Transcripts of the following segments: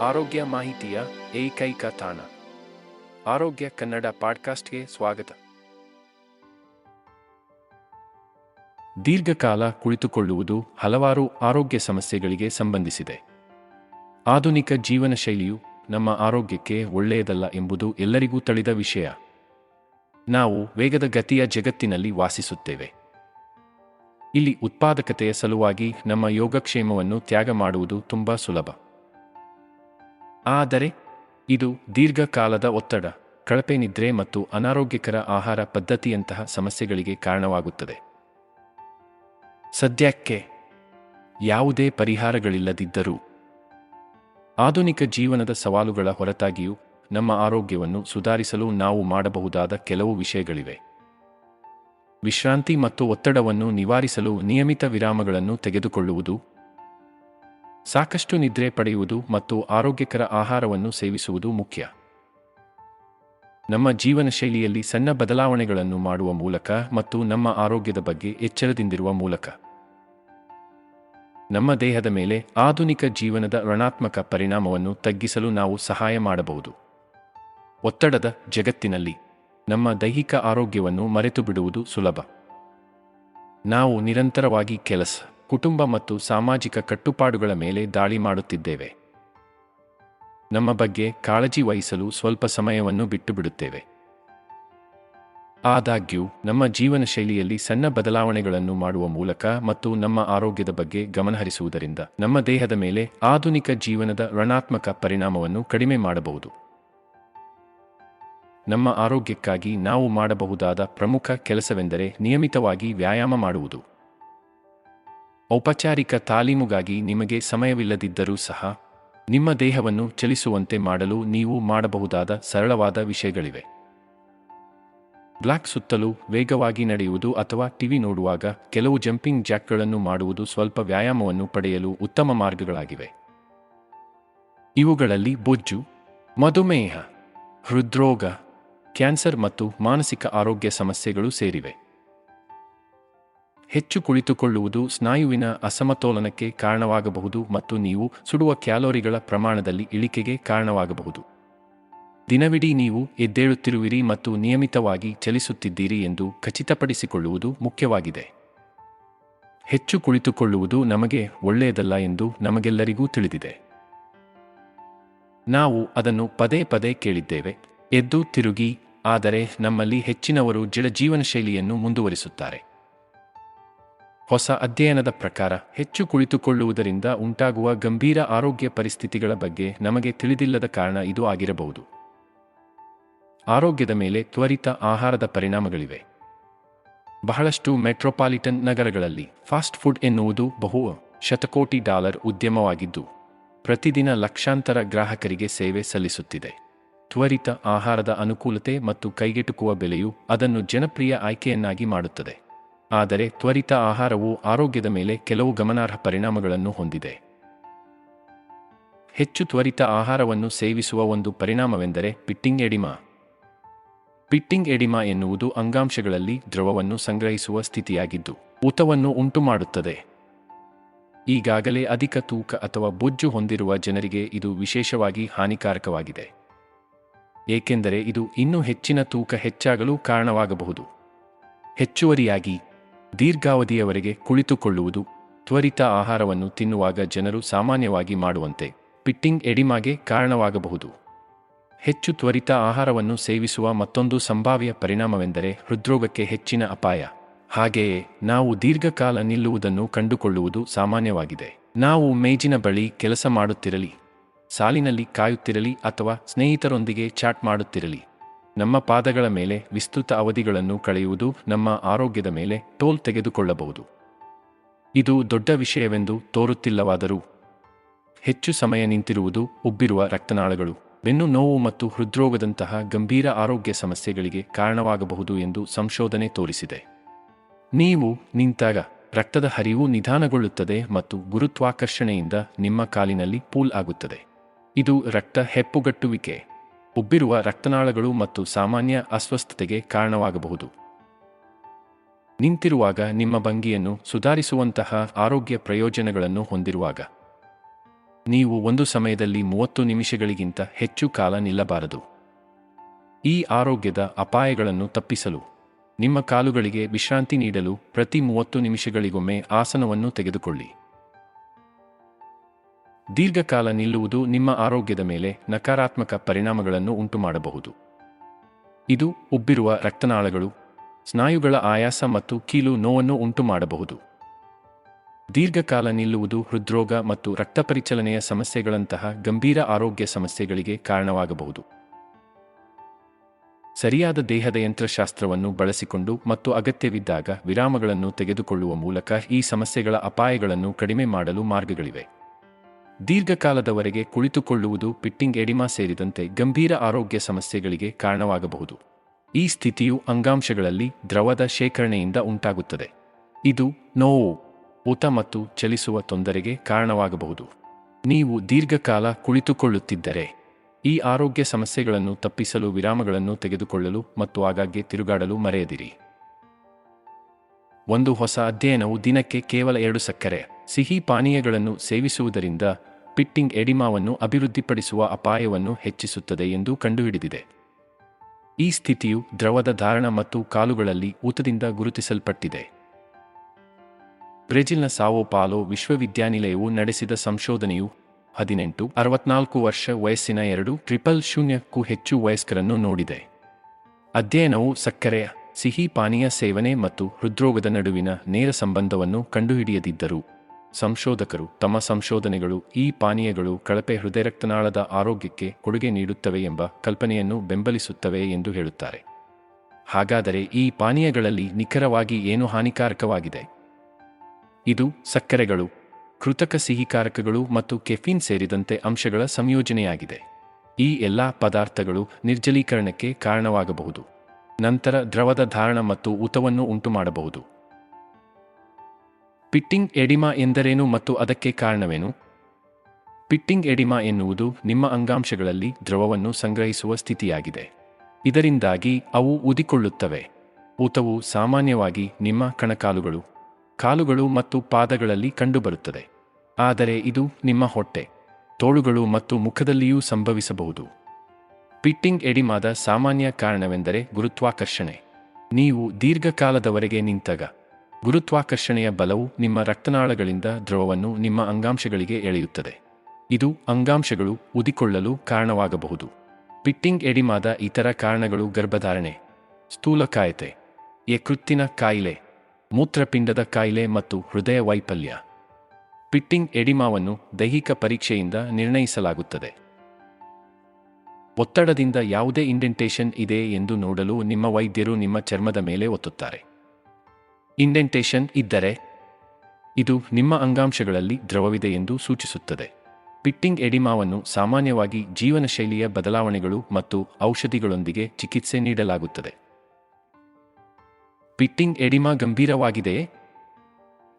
ಆರೋಗ್ಯ ಮಾಹಿತಿಯ ಏಕೈಕ ತಾಣ. ಆರೋಗ್ಯ ಕನ್ನಡ ಪಾಡ್ಕಾಸ್ಟ್ಗೆ ಸ್ವಾಗತ. ದೀರ್ಘಕಾಲ ಕುಳಿತುಕೊಳ್ಳುವುದು ಹಲವಾರು ಆರೋಗ್ಯ ಸಮಸ್ಯೆಗಳಿಗೆ ಸಂಬಂಧಿಸಿದೆ. ಆಧುನಿಕ ಜೀವನ ಶೈಲಿಯು ನಮ್ಮ ಆರೋಗ್ಯಕ್ಕೆ ಒಳ್ಳೆಯದಲ್ಲ ಎಂಬುದು ಎಲ್ಲರಿಗೂ ತಿಳಿದ ವಿಷಯ. ನಾವು ವೇಗದ ಗತಿಯ ಜಗತ್ತಿನಲ್ಲಿ ವಾಸಿಸುತ್ತೇವೆ. ಇಲ್ಲಿ ಉತ್ಪಾದಕತೆಯ ಸಲುವಾಗಿ ನಮ್ಮ ಯೋಗಕ್ಷೇಮವನ್ನು ತ್ಯಾಗ ಮಾಡುವುದು ತುಂಬಾ ಸುಲಭ. ಆದರೆ ಇದು ದೀರ್ಘಕಾಲದ ಒತ್ತಡ, ಕಳಪೆ ನಿದ್ರೆ ಮತ್ತು ಅನಾರೋಗ್ಯಕರ ಆಹಾರ ಪದ್ಧತಿಯಂತಹ ಸಮಸ್ಯೆಗಳಿಗೆ ಕಾರಣವಾಗುತ್ತದೆ. ಸದ್ಯಕ್ಕೆ ಯಾವುದೇ ಪರಿಹಾರಗಳಿಲ್ಲದಿದ್ದರೂ ಆಧುನಿಕ ಜೀವನದ ಸವಾಲುಗಳ ಹೊರತಾಗಿಯೂ ನಮ್ಮ ಆರೋಗ್ಯವನ್ನು ಸುಧಾರಿಸಲು ನಾವು ಮಾಡಬಹುದಾದ ಕೆಲವು ವಿಷಯಗಳಿವೆ. ವಿಶ್ರಾಂತಿ ಮತ್ತು ಒತ್ತಡವನ್ನು ನಿವಾರಿಸಲು ನಿಯಮಿತ ವಿರಾಮಗಳನ್ನು ತೆಗೆದುಕೊಳ್ಳುವುದು ಸಾಕಷ್ಟು ನಿದ್ರೆ ಪಡೆಯುವುದು ಮತ್ತು ಆರೋಗ್ಯಕರ ಆಹಾರವನ್ನು ಸೇವಿಸುವುದು ಮುಖ್ಯ. ನಮ್ಮ ಜೀವನ ಶೈಲಿಯಲ್ಲಿ ಸಣ್ಣ ಬದಲಾವಣೆಗಳನ್ನು ಮಾಡುವ ಮೂಲಕ ಮತ್ತು ನಮ್ಮ ಆರೋಗ್ಯದ ಬಗ್ಗೆ ಎಚ್ಚರದಿಂದಿರುವ ಮೂಲಕ. ನಮ್ಮ ದೇಹದ ಮೇಲೆ ಆಧುನಿಕ ಜೀವನದ ಋಣಾತ್ಮಕ ಪರಿಣಾಮವನ್ನು ತಗ್ಗಿಸಲು ನಾವು ಸಹಾಯ ಮಾಡಬಹುದು. ಒತ್ತಡದ ಜಗತ್ತಿನಲ್ಲಿ ನಮ್ಮ ದೈಹಿಕ ಆರೋಗ್ಯವನ್ನು ಮರೆತು ಬಿಡುವುದು ಸುಲಭ. ನಾವು ನಿರಂತರವಾಗಿ ಕೆಲಸ ಕುಟುಂಬ ಮತ್ತು ಸಾಮಾಜಿಕ ಕಟ್ಟುಪಾಡುಗಳ ಮೇಲೆ ದಾಳಿ ಮಾಡುತ್ತಿದ್ದೇವೆ. ನಮ್ಮ ಬಗ್ಗೆ ಕಾಳಜಿ ವಹಿಸಲು ಸ್ವಲ್ಪ ಸಮಯವನ್ನು ಬಿಟ್ಟು ಬಿಡುತ್ತೇವೆ ಆದಾಗ್ಯೂ, ನಮ್ಮ ಜೀವನ ಶೈಲಿಯಲ್ಲಿ ಸಣ್ಣ ಬದಲಾವಣೆಗಳನ್ನು ಮಾಡುವ ಮೂಲಕ ಮತ್ತು ನಮ್ಮ ಆರೋಗ್ಯದ ಬಗ್ಗೆ ಗಮನಹರಿಸುವುದರಿಂದ ನಮ್ಮ ದೇಹದ ಮೇಲೆ ಆಧುನಿಕ ಜೀವನದ ಋಣಾತ್ಮಕ ಪರಿಣಾಮವನ್ನು ಕಡಿಮೆ ಮಾಡಬಹುದು. ನಮ್ಮ ಆರೋಗ್ಯಕ್ಕಾಗಿ ನಾವು ಮಾಡಬಹುದಾದ ಪ್ರಮುಖ ಕೆಲಸವೆಂದರೆ ನಿಯಮಿತವಾಗಿ ವ್ಯಾಯಾಮ ಮಾಡುವುದು. ಔಪಚಾರಿಕ ತಾಲೀಮುಗಾಗಿ ನಿಮಗೆ ಸಮಯವಿಲ್ಲದಿದ್ದರೂ ಸಹ, ನಿಮ್ಮ ದೇಹವನ್ನು ಚಲಿಸುವಂತೆ ಮಾಡಲು ನೀವು ಮಾಡಬಹುದಾದ ಸರಳವಾದ ವಿಷಯಗಳಿವೆ. ಬ್ಲಾಕ್ ಸುತ್ತಲೂ ವೇಗವಾಗಿ ನಡೆಯುವುದು ಅಥವಾ ಟಿವಿ ನೋಡುವಾಗ ಕೆಲವು ಜಂಪಿಂಗ್ ಜಾಕ್ಗಳನ್ನು ಮಾಡುವುದು ಸ್ವಲ್ಪ ವ್ಯಾಯಾಮವನ್ನು ಪಡೆಯಲು ಉತ್ತಮ ಮಾರ್ಗಗಳಾಗಿವೆ. ಇವುಗಳಲ್ಲಿ ಬೊಜ್ಜು, ಮಧುಮೇಹ, ಹೃದ್ರೋಗ, ಕ್ಯಾನ್ಸರ್ ಮತ್ತು ಮಾನಸಿಕ ಆರೋಗ್ಯ ಸಮಸ್ಯೆಗಳು ಸೇರಿವೆ. ಹೆಚ್ಚು ಕುಳಿತುಕೊಳ್ಳುವುದು ಸ್ನಾಯುವಿನ ಅಸಮತೋಲನಕ್ಕೆ ಕಾರಣವಾಗಬಹುದು ಮತ್ತು ನೀವು ಸುಡುವ ಕ್ಯಾಲೋರಿಗಳ ಪ್ರಮಾಣದಲ್ಲಿ ಇಳಿಕೆಗೆ ಕಾರಣವಾಗಬಹುದು. ದಿನವಿಡೀ ನೀವು ಎದ್ದೇಳುತ್ತಿರುವಿರಿ ಮತ್ತು ನಿಯಮಿತವಾಗಿ ಚಲಿಸುತ್ತಿದ್ದೀರಿ ಎಂದು ಖಚಿತಪಡಿಸಿಕೊಳ್ಳುವುದು ಮುಖ್ಯವಾಗಿದೆ. ಹೆಚ್ಚು ಕುಳಿತುಕೊಳ್ಳುವುದು ನಮಗೆ ಒಳ್ಳೆಯದಲ್ಲ ಎಂದು ನಮಗೆಲ್ಲರಿಗೂ ತಿಳಿದಿದೆ. ನಾವು ಅದನ್ನು ಪದೇ ಪದೇ ಕೇಳಿದ್ದೇವೆ, ಎದ್ದು ತಿರುಗಿ, ಆದರೆ ನಮ್ಮಲ್ಲಿ ಹೆಚ್ಚಿನವರು ಜಡ ಜೀವನ ಶೈಲಿಯನ್ನು ಮುಂದುವರಿಸುತ್ತಾರೆ. ಹೊಸ ಅಧ್ಯಯನದ ಪ್ರಕಾರ ಹೆಚ್ಚು ಕುಳಿತುಕೊಳ್ಳುವುದರಿಂದ ಉಂಟಾಗುವ ಗಂಭೀರ ಆರೋಗ್ಯ ಪರಿಸ್ಥಿತಿಗಳ ಬಗ್ಗೆ ನಮಗೆ ತಿಳಿದಿಲ್ಲದ ಕಾರಣ ಇದು ಆಗಿರಬಹುದು. ಆರೋಗ್ಯದ ಮೇಲೆ ತ್ವರಿತ ಆಹಾರದ ಪರಿಣಾಮಗಳಿವೆ. ಬಹಳಷ್ಟು ಮೆಟ್ರೋಪಾಲಿಟನ್ ನಗರಗಳಲ್ಲಿ ಫಾಸ್ಟ್ ಫುಡ್ ಎನ್ನುವುದು ಬಹು ಶತಕೋಟಿ ಡಾಲರ್ ಉದ್ಯಮವಾಗಿದ್ದು, ಪ್ರತಿದಿನ ಲಕ್ಷಾಂತರ ಗ್ರಾಹಕರಿಗೆ ಸೇವೆ ಸಲ್ಲಿಸುತ್ತಿದೆ. ತ್ವರಿತ ಆಹಾರದ ಅನುಕೂಲತೆ ಮತ್ತು ಕೈಗೆಟುಕುವ ಬೆಲೆಯು ಅದನ್ನು ಜನಪ್ರಿಯ ಆಯ್ಕೆಯನ್ನಾಗಿ ಮಾಡುತ್ತದೆ. ಆದರೆ ತ್ವರಿತ ಆಹಾರವು ಆರೋಗ್ಯದ ಮೇಲೆ ಕೆಲವು ಗಮನಾರ್ಹ ಪರಿಣಾಮಗಳನ್ನು ಹೊಂದಿದೆ. ಹೆಚ್ಚು ತ್ವರಿತ ಆಹಾರವನ್ನು ಸೇವಿಸುವ ಒಂದು ಪರಿಣಾಮವೆಂದರೆ ಪಿಟ್ಟಿಂಗ್ ಎಡಿಮಾ. ಪಿಟ್ಟಿಂಗ್ ಎಡಿಮಾ ಎನ್ನುವುದು ಅಂಗಾಂಶಗಳಲ್ಲಿ ದ್ರವವನ್ನು ಸಂಗ್ರಹಿಸುವ ಸ್ಥಿತಿಯಾಗಿದ್ದು, ಊತವನ್ನು ಉಂಟುಮಾಡುತ್ತದೆ. ಈಗಾಗಲೇ ಅಧಿಕ ತೂಕ ಅಥವಾ ಬೊಜ್ಜು ಹೊಂದಿರುವ ಜನರಿಗೆ ಇದು ವಿಶೇಷವಾಗಿ ಹಾನಿಕಾರಕವಾಗಿದೆ. ಏಕೆಂದರೆ ಇದು ಇನ್ನೂ ಹೆಚ್ಚಿನ ತೂಕ ಹೆಚ್ಚಾಗಲು ಕಾರಣವಾಗಬಹುದು. ಹೆಚ್ಚುವರಿಯಾಗಿ ದೀರ್ಘಾವಧಿಯವರೆಗೆ ಕುಳಿತುಕೊಳ್ಳುವುದು ತ್ವರಿತ ಆಹಾರವನ್ನು ತಿನ್ನುವಾಗ ಜನರು ಸಾಮಾನ್ಯವಾಗಿ ಮಾಡುವಂತೆ ಪಿಟ್ಟಿಂಗ್ ಎಡಿಮಾಗೆ ಕಾರಣವಾಗಬಹುದು. ಹೆಚ್ಚು ತ್ವರಿತ ಆಹಾರವನ್ನು ಸೇವಿಸುವ ಮತ್ತೊಂದು ಸಂಭಾವ್ಯ ಪರಿಣಾಮವೆಂದರೆ ಹೃದ್ರೋಗಕ್ಕೆ ಹೆಚ್ಚಿನ ಅಪಾಯ. ಹಾಗೆಯೇ ನಾವು ದೀರ್ಘಕಾಲ ನಿಲ್ಲುವುದನ್ನು ಕಂಡುಕೊಳ್ಳುವುದು ಸಾಮಾನ್ಯವಾಗಿದೆ. ನಾವು ಮೇಜಿನ ಬಳಿ ಕೆಲಸ ಮಾಡುತ್ತಿರಲಿ, ಸಾಲಿನಲ್ಲಿ ಕಾಯುತ್ತಿರಲಿ ಅಥವಾ ಸ್ನೇಹಿತರೊಂದಿಗೆ ಚಾಟ್ ಮಾಡುತ್ತಿರಲಿ ನಮ್ಮ ಪಾದಗಳ ಮೇಲೆ ವಿಸ್ತೃತ ಅವಧಿಗಳನ್ನು ಕಳೆಯುವುದು ನಮ್ಮ ಆರೋಗ್ಯದ ಮೇಲೆ ಟೋಲ್ ತೆಗೆದುಕೊಳ್ಳಬಹುದು. ಇದು ದೊಡ್ಡ ವಿಷಯವೆಂದು ತೋರುತ್ತಿಲ್ಲವಾದರೂ ಹೆಚ್ಚು ಸಮಯ ನಿಂತಿರುವುದು ಉಬ್ಬಿರುವ ರಕ್ತನಾಳಗಳು. ಬೆನ್ನು ನೋವು ಮತ್ತು ಹೃದ್ರೋಗದಂತಹ ಗಂಭೀರ ಆರೋಗ್ಯ ಸಮಸ್ಯೆಗಳಿಗೆ ಕಾರಣವಾಗಬಹುದು ಎಂದು ಸಂಶೋಧನೆ ತೋರಿಸಿದೆ. ನೀವು ನಿಂತಾಗ ರಕ್ತದ ಹರಿವು ನಿಧಾನಗೊಳ್ಳುತ್ತದೆ ಮತ್ತು ಗುರುತ್ವಾಕರ್ಷಣೆಯಿಂದ ನಿಮ್ಮ ಕಾಲಿನಲ್ಲಿ ಪೂಲ್ ಆಗುತ್ತದೆ. ಇದು ರಕ್ತ ಹೆಪ್ಪುಗಟ್ಟುವಿಕೆ. ಉಬ್ಬಿರುವ ರಕ್ತನಾಳಗಳು ಮತ್ತು ಸಾಮಾನ್ಯ ಅಸ್ವಸ್ಥತೆಗೆ ಕಾರಣವಾಗಬಹುದು. ನಿಂತಿರುವಾಗ ನಿಮ್ಮ ಭಂಗಿಯನ್ನು ಸುಧಾರಿಸುವಂತಹ ಆರೋಗ್ಯ ಪ್ರಯೋಜನಗಳನ್ನು ಹೊಂದಿರುವಾಗ. ನೀವು ಒಂದು ಸಮಯದಲ್ಲಿ ಮೂವತ್ತು ನಿಮಿಷಗಳಿಗಿಂತ ಹೆಚ್ಚು ಕಾಲ ನಿಲ್ಲಬಾರದು. ಈ ಆರೋಗ್ಯದ ಅಪಾಯಗಳನ್ನು ತಪ್ಪಿಸಲು, ನಿಮ್ಮ ಕಾಲುಗಳಿಗೆ ವಿಶ್ರಾಂತಿ ನೀಡಲು ಪ್ರತಿ ಮೂವತ್ತು ನಿಮಿಷಗಳಿಗೊಮ್ಮೆ ಆಸನವನ್ನು ತೆಗೆದುಕೊಳ್ಳಿ. ದೀರ್ಘಕಾಲ ನಿಲ್ಲುವುದು ನಿಮ್ಮ ಆರೋಗ್ಯದ ಮೇಲೆ ನಕಾರಾತ್ಮಕ ಪರಿಣಾಮಗಳನ್ನು ಉಂಟುಮಾಡಬಹುದು. ಇದು ಉಬ್ಬಿರುವ ರಕ್ತನಾಳಗಳು, ಸ್ನಾಯುಗಳ ಆಯಾಸ ಮತ್ತು ಕೀಲು ನೋವನ್ನು ಉಂಟುಮಾಡಬಹುದು. ದೀರ್ಘಕಾಲ ನಿಲ್ಲುವುದು ಹೃದ್ರೋಗ ಮತ್ತು ರಕ್ತಪರಿಚಲನೆಯ ಸಮಸ್ಯೆಗಳಂತಹ ಗಂಭೀರ ಆರೋಗ್ಯ ಸಮಸ್ಯೆಗಳಿಗೆ ಕಾರಣವಾಗಬಹುದು. ಸರಿಯಾದ ದೇಹದ ಯಂತ್ರಶಾಸ್ತ್ರವನ್ನು ಬಳಸಿಕೊಂಡು ಮತ್ತು ಅಗತ್ಯವಿದ್ದಾಗ ವಿರಾಮಗಳನ್ನು ತೆಗೆದುಕೊಳ್ಳುವ ಮೂಲಕ ಈ ಸಮಸ್ಯೆಗಳ ಅಪಾಯಗಳನ್ನು ಕಡಿಮೆ ಮಾಡಲು ಮಾರ್ಗಗಳಿವೆ. ದೀರ್ಘಕಾಲದವರೆಗೆ ಕುಳಿತುಕೊಳ್ಳುವುದು ಪಿಟ್ಟಿಂಗ್ ಎಡಿಮಾ ಸೇರಿದಂತೆ ಗಂಭೀರ ಆರೋಗ್ಯ ಸಮಸ್ಯೆಗಳಿಗೆ ಕಾರಣವಾಗಬಹುದು. ಈ ಸ್ಥಿತಿಯು ಅಂಗಾಂಶಗಳಲ್ಲಿ ದ್ರವದ ಶೇಖರಣೆಯಿಂದ ಉಂಟಾಗುತ್ತದೆ. ಇದು ನೋವು, ಊತ ಮತ್ತು ಚಲಿಸುವ ತೊಂದರೆಗೆ ಕಾರಣವಾಗಬಹುದು. ನೀವು ದೀರ್ಘಕಾಲ ಕುಳಿತುಕೊಳ್ಳುತ್ತಿದ್ದರೆ, ಈ ಆರೋಗ್ಯ ಸಮಸ್ಯೆಗಳನ್ನು ತಪ್ಪಿಸಲು ವಿರಾಮಗಳನ್ನು ತೆಗೆದುಕೊಳ್ಳಲು ಮತ್ತು ಆಗಾಗ್ಗೆ ತಿರುಗಾಡಲು ಮರೆಯದಿರಿ. ಒಂದು ಹೊಸ ಅಧ್ಯಯನವು ದಿನಕ್ಕೆ ಕೇವಲ ಎರಡು ಸಕ್ಕರೆ, ಸಿಹಿ ಪಾನೀಯಗಳನ್ನು ಸೇವಿಸುವುದರಿಂದ ಪಿಟ್ಟಿಂಗ್ ಎಡಿಮಾವನ್ನು ಅಭಿವೃದ್ಧಿಪಡಿಸುವ ಅಪಾಯವನ್ನು ಹೆಚ್ಚಿಸುತ್ತದೆ ಎಂದು ಕಂಡುಹಿಡಿದಿದೆ. ಈ ಸ್ಥಿತಿಯು ದ್ರವದ ಧಾರಣ ಮತ್ತು ಕಾಲುಗಳಲ್ಲಿ ಊತದಿಂದ ಗುರುತಿಸಲ್ಪಟ್ಟಿದೆ. ಬ್ರೆಜಿಲ್ನ ಸಾವೋ ಪಾಲೋ ವಿಶ್ವವಿದ್ಯಾನಿಲಯವು ನಡೆಸಿದ ಸಂಶೋಧನೆಯು ಹದಿನೆಂಟು, ಅರವತ್ನಾಲ್ಕು ವರ್ಷ ವಯಸ್ಸಿನ ಎರಡು ಟ್ರಿಪಲ್ ಶೂನ್ಯಕ್ಕೂ ಹೆಚ್ಚು ವಯಸ್ಕರನ್ನು ನೋಡಿದೆ. ಅಧ್ಯಯನವು ಸಕ್ಕರೆಯ ಸಿಹಿ ಪಾನೀಯ ಸೇವನೆ ಮತ್ತು ಹೃದ್ರೋಗದ ನಡುವಿನ ನೇರ ಸಂಬಂಧವನ್ನು ಕಂಡುಹಿಡಿಯದಿದ್ದರು, ಸಂಶೋಧಕರು ತಮ್ಮ ಸಂಶೋಧನೆಗಳು ಈ ಪಾನೀಯಗಳು ಕಳಪೆ ಹೃದಯ ರಕ್ತನಾಳದ ಆರೋಗ್ಯಕ್ಕೆ ಕೊಡುಗೆ ನೀಡುತ್ತವೆ ಎಂಬ ಕಲ್ಪನೆಯನ್ನು ಬೆಂಬಲಿಸುತ್ತವೆ ಎಂದು ಹೇಳುತ್ತಾರೆ. ಹಾಗಾದರೆ ಈ ಪಾನೀಯಗಳಲ್ಲಿ ನಿಖರವಾಗಿ ಏನು ಹಾನಿಕಾರಕವಾಗಿದೆ? ಇದು ಸಕ್ಕರೆಗಳು, ಕೃತಕ ಸಿಹಿಕಾರಕಗಳು ಮತ್ತು ಕೆಫೀನ್ ಸೇರಿದಂತೆ ಅಂಶಗಳ ಸಂಯೋಜನೆಯಾಗಿದೆ. ಈ ಎಲ್ಲಾ ಪದಾರ್ಥಗಳು ನಿರ್ಜಲೀಕರಣಕ್ಕೆ ಕಾರಣವಾಗಬಹುದು. ನಂತರ ದ್ರವದ ಧಾರಣ ಮತ್ತು ಊತವನ್ನು ಉಂಟುಮಾಡಬಹುದು. ಪಿಟ್ಟಿಂಗ್ ಎಡಿಮಾ ಎಂದರೇನು ಮತ್ತು ಅದಕ್ಕೆ ಕಾರಣವೇನು? ಪಿಟ್ಟಿಂಗ್ ಎಡಿಮಾ ಎನ್ನುವುದು ನಿಮ್ಮ ಅಂಗಾಂಶಗಳಲ್ಲಿ ದ್ರವವನ್ನು ಸಂಗ್ರಹಿಸುವ ಸ್ಥಿತಿಯಾಗಿದೆ. ಇದರಿಂದಾಗಿ ಅವು ಉದಿಕೊಳ್ಳುತ್ತವೆ. ಊತವು ಸಾಮಾನ್ಯವಾಗಿ ನಿಮ್ಮ ಕಣಕಾಲುಗಳು, ಕಾಲುಗಳು ಮತ್ತು ಪಾದಗಳಲ್ಲಿ ಕಂಡುಬರುತ್ತದೆ. ಆದರೆ ಇದು ನಿಮ್ಮ ಹೊಟ್ಟೆ, ತೋಳುಗಳು ಮತ್ತು ಮುಖದಲ್ಲಿಯೂ ಸಂಭವಿಸಬಹುದು. ಪಿಟ್ಟಿಂಗ್ ಎಡಿಮಾದ ಸಾಮಾನ್ಯ ಕಾರಣವೆಂದರೆ ಗುರುತ್ವಾಕರ್ಷಣೆ. ನೀವು ದೀರ್ಘಕಾಲದವರೆಗೆ ನಿಂತಾಗ, ಗುರುತ್ವಾಕರ್ಷಣೆಯ ಬಲವು ನಿಮ್ಮ ರಕ್ತನಾಳಗಳಿಂದ ದ್ರವವನ್ನು ನಿಮ್ಮ ಅಂಗಾಂಶಗಳಿಗೆ ಎಳೆಯುತ್ತದೆ. ಇದು ಅಂಗಾಂಶಗಳು ಉದಿಕೊಳ್ಳಲು ಕಾರಣವಾಗಬಹುದು. ಪಿಟ್ಟಿಂಗ್ ಎಡಿಮಾದ ಇತರ ಕಾರಣಗಳು ಗರ್ಭಧಾರಣೆ, ಸ್ಥೂಲಕಾಯತೆ, ಯಕೃತ್ತಿನ ಕಾಯಿಲೆ, ಮೂತ್ರಪಿಂಡದ ಕಾಯಿಲೆ ಮತ್ತು ಹೃದಯ ವೈಫಲ್ಯ. ಪಿಟ್ಟಿಂಗ್ ಎಡಿಮಾವನ್ನು ದೈಹಿಕ ಪರೀಕ್ಷೆಯಿಂದ ನಿರ್ಣಯಿಸಲಾಗುತ್ತದೆ. ಒತ್ತಡದಿಂದ ಯಾವುದೇ ಇಂಡೆಂಟೇಷನ್ ಇದೆ ಎಂದು ನೋಡಲು ನಿಮ್ಮ ವೈದ್ಯರು ನಿಮ್ಮ ಚರ್ಮದ ಮೇಲೆ ಒತ್ತುತ್ತಾರೆ. ಇಂಡೆಂಟೇಷನ್ ಇದ್ದರೆ ಇದು ನಿಮ್ಮ ಅಂಗಾಂಶಗಳಲ್ಲಿ ದ್ರವವಿದೆ ಎಂದು ಸೂಚಿಸುತ್ತದೆ. ಪಿಟ್ಟಿಂಗ್ ಎಡಿಮಾವನ್ನು ಸಾಮಾನ್ಯವಾಗಿ ಜೀವನಶೈಲಿಯ ಬದಲಾವಣೆಗಳು ಮತ್ತು ಔಷಧಿಗಳೊಂದಿಗೆ ಚಿಕಿತ್ಸೆ ನೀಡಲಾಗುತ್ತದೆ. ಪಿಟ್ಟಿಂಗ್ ಎಡಿಮಾ ಗಂಭೀರವಾಗಿದೆಯೇ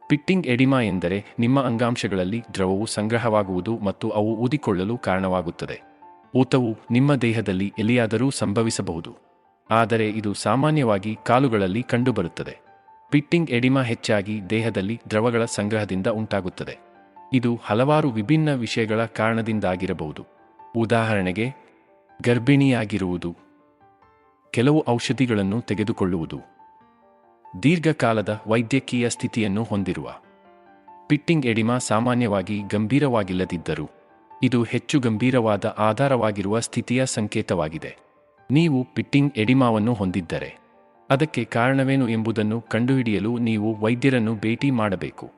ಪಿಟ್ಟಿಂಗ್ ಎಡಿಮಾ ಎಂದರೆ ನಿಮ್ಮ ಅಂಗಾಂಶಗಳಲ್ಲಿ ದ್ರವವು ಸಂಗ್ರಹವಾಗುವುದು ಮತ್ತು ಅವು ಊದಿಕೊಳ್ಳಲು ಕಾರಣವಾಗುತ್ತದೆ. ಊತವು ನಿಮ್ಮ ದೇಹದಲ್ಲಿ ಎಲ್ಲಿಯಾದರೂ ಸಂಭವಿಸಬಹುದು. ಆದರೆ ಇದು ಸಾಮಾನ್ಯವಾಗಿ ಕಾಲುಗಳಲ್ಲಿ ಕಂಡುಬರುತ್ತದೆ. ಪಿಟ್ಟಿಂಗ್ ಎಡಿಮಾ ಹೆಚ್ಚಾಗಿ ದೇಹದಲ್ಲಿ ದ್ರವಗಳ ಸಂಗ್ರಹದಿಂದ ಉಂಟಾಗುತ್ತದೆ. ಇದು ಹಲವಾರು ವಿಭಿನ್ನ ವಿಷಯಗಳ ಕಾರಣದಿಂದಾಗಿರಬಹುದು. ಉದಾಹರಣೆಗೆ, ಗರ್ಭಿಣಿಯಾಗಿರುವುದು. ಕೆಲವು ಔಷಧಿಗಳನ್ನು ತೆಗೆದುಕೊಳ್ಳುವುದು. ದೀರ್ಘಕಾಲದ ವೈದ್ಯಕೀಯ ಸ್ಥಿತಿಯನ್ನು ಹೊಂದಿರುವ. ಪಿಟ್ಟಿಂಗ್ ಎಡಿಮಾ ಸಾಮಾನ್ಯವಾಗಿ ಗಂಭೀರವಾಗಿಲ್ಲದಿದ್ದರೂ. ಇದು ಹೆಚ್ಚು ಗಂಭೀರವಾದ ಆಧಾರವಾಗಿರುವ ಸ್ಥಿತಿಯ ಸಂಕೇತವಾಗಿದೆ. ನೀವು ಪಿಟ್ಟಿಂಗ್ ಎಡಿಮಾವನ್ನು ಹೊಂದಿದ್ದರೆ, ಅದಕ್ಕೆ ಕಾರಣವೇನು ಎಂಬುದನ್ನು ಕಂಡುಹಿಡಿಯಲು ನೀವು ವೈದ್ಯರನ್ನು ಭೇಟಿ ಮಾಡಬೇಕು.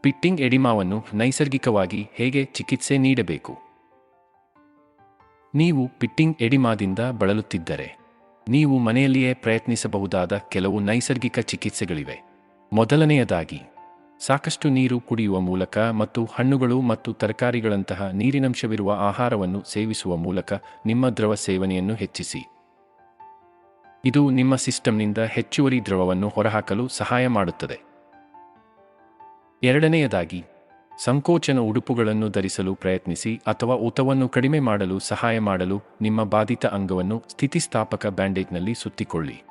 ಪಿಟ್ಟಿಂಗ್ ಎಡಿಮಾವನ್ನು ನೈಸರ್ಗಿಕವಾಗಿ ಹೇಗೆ ಚಿಕಿತ್ಸೆ ನೀಡಬೇಕು? ನೀವು ಪಿಟ್ಟಿಂಗ್ ಎಡಿಮಾದಿಂದ ಬಳಲುತ್ತಿದ್ದರೆ, ನೀವು ಮನೆಯಲ್ಲಿಯೇ ಪ್ರಯತ್ನಿಸಬಹುದಾದ ಕೆಲವು ನೈಸರ್ಗಿಕ ಚಿಕಿತ್ಸೆಗಳಿವೆ. ಮೊದಲನೆಯದಾಗಿ ಸಾಕಷ್ಟು ನೀರು ಕುಡಿಯುವ ಮೂಲಕ ಮತ್ತು ಹಣ್ಣುಗಳು ಮತ್ತು ತರಕಾರಿಗಳಂತಹ ನೀರಿನಂಶವಿರುವ ಆಹಾರವನ್ನು ಸೇವಿಸುವ ಮೂಲಕ ನಿಮ್ಮ ದ್ರವ ಸೇವನೆಯನ್ನು ಹೆಚ್ಚಿಸಿ. ಇದು ನಿಮ್ಮ ಸಿಸ್ಟಮ್ನಿಂದ ಹೆಚ್ಚುವರಿ ದ್ರವವನ್ನು ಹೊರಹಾಕಲು ಸಹಾಯ ಮಾಡುತ್ತದೆ. ಎರಡನೆಯದಾಗಿ, ಸಂಕೋಚನ ಉಡುಪುಗಳನ್ನು ಧರಿಸಲು ಪ್ರಯತ್ನಿಸಿ ಅಥವಾ ಊತವನ್ನು ಕಡಿಮೆ ಮಾಡಲು ಸಹಾಯ ಮಾಡಲು ನಿಮ್ಮ ಬಾಧಿತ ಅಂಗವನ್ನು ಸ್ಥಿತಿಸ್ಥಾಪಕ ಬ್ಯಾಂಡೇಜ್ನಲ್ಲಿ ಸುತ್ತಿಕೊಳ್ಳಿ.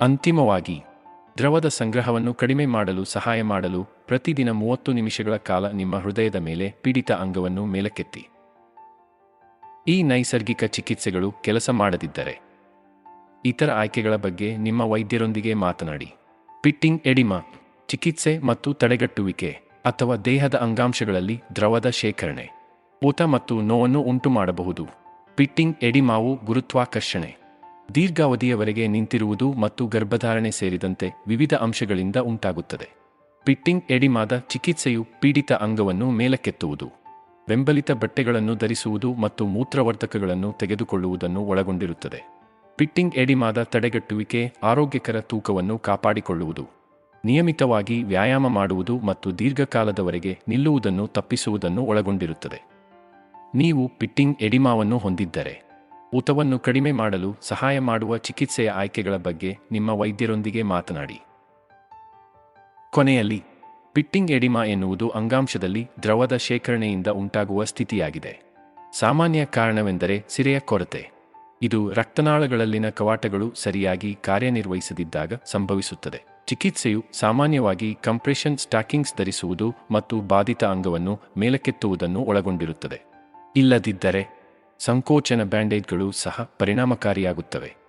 ಅಂತಿಮವಾಗಿ ದ್ರವದ ಸಂಗ್ರಹವನ್ನು ಕಡಿಮೆ ಮಾಡಲು, ಸಹಾಯ ಮಾಡಲು ಪ್ರತಿದಿನ ಮೂವತ್ತು ನಿಮಿಷಗಳ ಕಾಲ ನಿಮ್ಮ ಹೃದಯದ ಮೇಲೆ ಪೀಡಿತ ಅಂಗವನ್ನು ಮೇಲಕ್ಕೆತ್ತಿ. ಈ ನೈಸರ್ಗಿಕ ಚಿಕಿತ್ಸೆಗಳು ಕೆಲಸ ಮಾಡದಿದ್ದರೆ, ಇತರ ಆಯ್ಕೆಗಳ ಬಗ್ಗೆ ನಿಮ್ಮ ವೈದ್ಯರೊಂದಿಗೆ ಮಾತನಾಡಿ. ಪಿಟ್ಟಿಂಗ್ ಎಡಿಮಾ, ಚಿಕಿತ್ಸೆ ಮತ್ತು ತಡೆಗಟ್ಟುವಿಕೆ ಅಥವಾ ದೇಹದ ಅಂಗಾಂಶಗಳಲ್ಲಿ ದ್ರವದ ಶೇಖರಣೆ, ಊತ ಮತ್ತು ನೋವನ್ನು ಉಂಟುಮಾಡಬಹುದು. ಪಿಟ್ಟಿಂಗ್ ಎಡಿಮಾವು ಗುರುತ್ವಾಕರ್ಷಣೆ. ದೀರ್ಘಾವಧಿಯವರೆಗೆ ನಿಂತಿರುವುದು ಮತ್ತು ಗರ್ಭಧಾರಣೆ ಸೇರಿದಂತೆ ವಿವಿಧ ಅಂಶಗಳಿಂದ ಉಂಟಾಗುತ್ತದೆ. ಪಿಟ್ಟಿಂಗ್ ಎಡಿಮಾದ ಚಿಕಿತ್ಸೆಯು ಪೀಡಿತ ಅಂಗವನ್ನು ಮೇಲಕ್ಕೆತ್ತುವುದು. ಬೆಂಬಲಿತ ಬಟ್ಟೆಗಳನ್ನು ಧರಿಸುವುದು ಮತ್ತು ಮೂತ್ರವರ್ಧಕಗಳನ್ನು ತೆಗೆದುಕೊಳ್ಳುವುದನ್ನು ಒಳಗೊಂಡಿರುತ್ತದೆ. ಪಿಟ್ಟಿಂಗ್ ಎಡಿಮಾದ ತಡೆಗಟ್ಟುವಿಕೆ ಆರೋಗ್ಯಕರ ತೂಕವನ್ನು ಕಾಪಾಡಿಕೊಳ್ಳುವುದು. ನಿಯಮಿತವಾಗಿ ವ್ಯಾಯಾಮ ಮಾಡುವುದು ಮತ್ತು ದೀರ್ಘಕಾಲದವರೆಗೆ ನಿಲ್ಲುವುದನ್ನು ತಪ್ಪಿಸುವುದನ್ನು ಒಳಗೊಂಡಿರುತ್ತದೆ. ನೀವು ಪಿಟ್ಟಿಂಗ್ ಎಡಿಮಾವನ್ನು ಹೊಂದಿದ್ದರೆ ಊತವನ್ನು ಕಡಿಮೆ ಮಾಡಲು ಸಹಾಯ ಮಾಡುವ ಚಿಕಿತ್ಸೆಯ ಆಯ್ಕೆಗಳ ಬಗ್ಗೆ ನಿಮ್ಮ ವೈದ್ಯರೊಂದಿಗೆ ಮಾತನಾಡಿ. ಕೊನೆಯಲ್ಲಿ, ಪಿಟ್ಟಿಂಗ್ ಎಡಿಮಾ ಎನ್ನುವುದು ಅಂಗಾಂಶದಲ್ಲಿ ದ್ರವದ ಶೇಖರಣೆಯಿಂದ ಉಂಟಾಗುವ ಸ್ಥಿತಿಯಾಗಿದೆ. ಸಾಮಾನ್ಯ ಕಾರಣವೆಂದರೆ ಸಿರೆಯ ಕೊರತೆ. ಇದು ರಕ್ತನಾಳಗಳಲ್ಲಿನ ಕವಾಟಗಳು ಸರಿಯಾಗಿ ಕಾರ್ಯನಿರ್ವಹಿಸದಿದ್ದಾಗ ಸಂಭವಿಸುತ್ತದೆ. ಚಿಕಿತ್ಸೆಯು ಸಾಮಾನ್ಯವಾಗಿ ಕಂಪ್ರೆಷನ್ ಸ್ಟಾಕಿಂಗ್ಸ್ ಧರಿಸುವುದು ಮತ್ತು ಬಾಧಿತ ಅಂಗವನ್ನು ಮೇಲಕ್ಕೆತ್ತುವುದನ್ನು ಒಳಗೊಂಡಿರುತ್ತದೆ. ಇಲ್ಲದಿದ್ದರೆ ಸಂಕೋಚನ ಬ್ಯಾಂಡೇಜ್ಗಳು ಸಹ ಪರಿಣಾಮಕಾರಿಯಾಗುತ್ತವೆ.